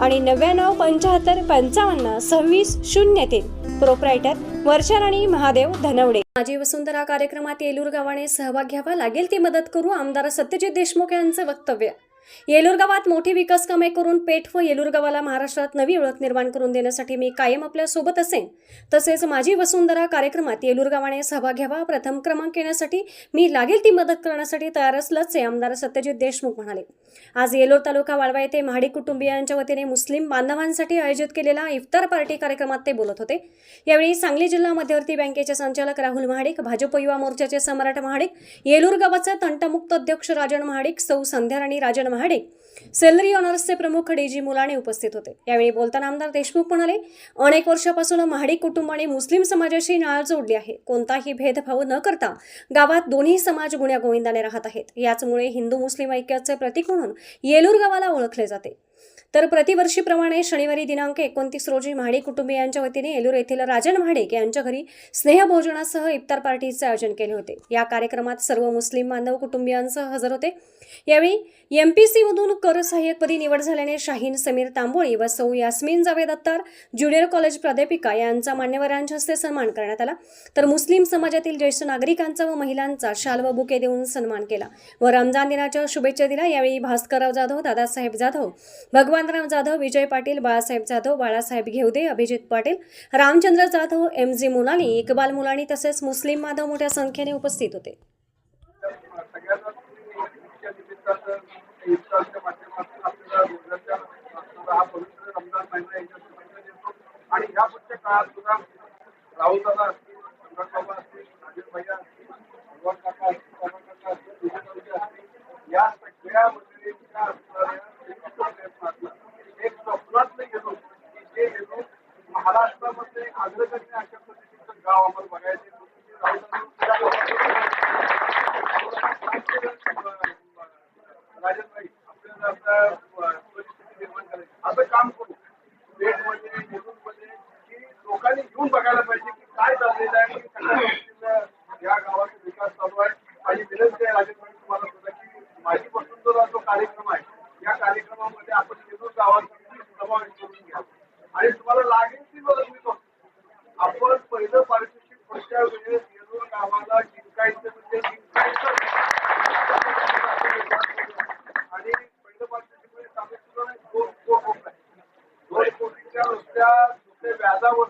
आणि नव्याण्णव पंच्याहत्तर पंचावन्न सव्वीस शून्य तीन. प्रोप्रायटर वर्षाराणी महादेव धनवडे. माझी वसुंधरा कार्यक्रमात येलूर गावाने सहभाग घ्यावा लागेल ती मदत करू आमदार सत्यजित देशमुख यांचं वक्तव्य. येलूर गावात मोठी विकास कामे करून पेठ व येलूर गावाला महाराष्ट्रात नवी ओळख निर्माण करून देण्यासाठी मी कायम आपल्यासोबत असेन. तसेच माझी वसुंधरा कार्यक्रमात येलूर गावाने सहभाग घ्यावा प्रथम क्रमांक येण्यासाठी मी लागेल ती मदत करण्यासाठी तयार असल्याचे आमदार सत्यजित देशमुख म्हणाले. आज येलोर तालुका वाळवा येथे महाडी कुटुंबियांच्या वतीने मुस्लिम बांधवांसाठी आयोजित केलेला इफ्तार पार्टी कार्यक्रमात ते बोलत होते. यावेळी सांगली जिल्हा मध्यवर्ती बँकेचे संचालक राहुल महाडिक भाजप युवा मोर्चाचे सम्राट महाडिक येलूर गावाचे तंटमुक्त अध्यक्ष राजन महाडिक सौ संध्या राणी राजन महाडिक सेलरी ऑनर्सचे प्रमुख डी मुलाने उपस्थित होते. यावेळी बोलताना आमदार देशमुख म्हणाले अनेक वर्षापासून महाडिक कुटुंबाने मुस्लिम समाजाशी नाळ जोडली आहे. कोणताही भेदभाव न करता गावात दोन्ही समाज गुण्या गोविंदाने राहत आहेत. याचमुळे हिंदू मुस्लिम ऐक्याचे प्रतीक म्हणून येलूर गावाला ओळखले जाते. तर प्रतिवर्षीप्रमाणे शनिवारी दिनांक एकोणतीस रोजी महाडिक कुटुंबियांच्या वतीने येलूर येथील राजन महाडिक यांच्या घरी स्नेहभोजनासह इफ्तार पार्टीचे आयोजन केले होते. या कार्यक्रमात सर्व मुस्लिम बांधव कुटुंबियांसह हजर होते. यावेळी एमपीसी मधून कर सहाय्यकपदी निवड झाल्याने शाहीन समीर तांबोळी व सौ यास्मिन जावेद अत्तार ज्युनियर कॉलेज प्राध्यापिका यांचा मान्यवरांच्या हस्ते सन्मान करण्यात आला. तर मुस्लिम समाजातील ज्येष्ठ नागरिकांचा व महिलांचा शाल व बुके देऊन सन्मान केला. व रमजान दिनाच्या शुभेच्छा दिल्या. यावेळी भास्करराव जाधव दादासाहेब जाधव भगवानराव जाधव विजय पाटील बाळासाहेब जाधव बाळासाहेब घेवदे अभिजित पाटील रामचंद्र जाधव एम जी मुलानी इकबाल मुलानी तसेच मुस्लिम माधव मोठ्या संख्येने उपस्थित होते. आणि ह्या पुढच्या काळात सुद्धा राहुल दादा असतील संगत बाबा असतील राजेश भैया असतील भगवान काका असतील काका असतील विजय असतील या आणि तुम्हाला लागेल की पण पहिलं पारितोषिक पुढच्या वेळेस येऊन गावाला जिंकायचं म्हणजे जिंकायचं. आणि पहिलं पारितोषिक म्हणजे सांगितलं दोन कोटी त्या नुसत्या व्याजावर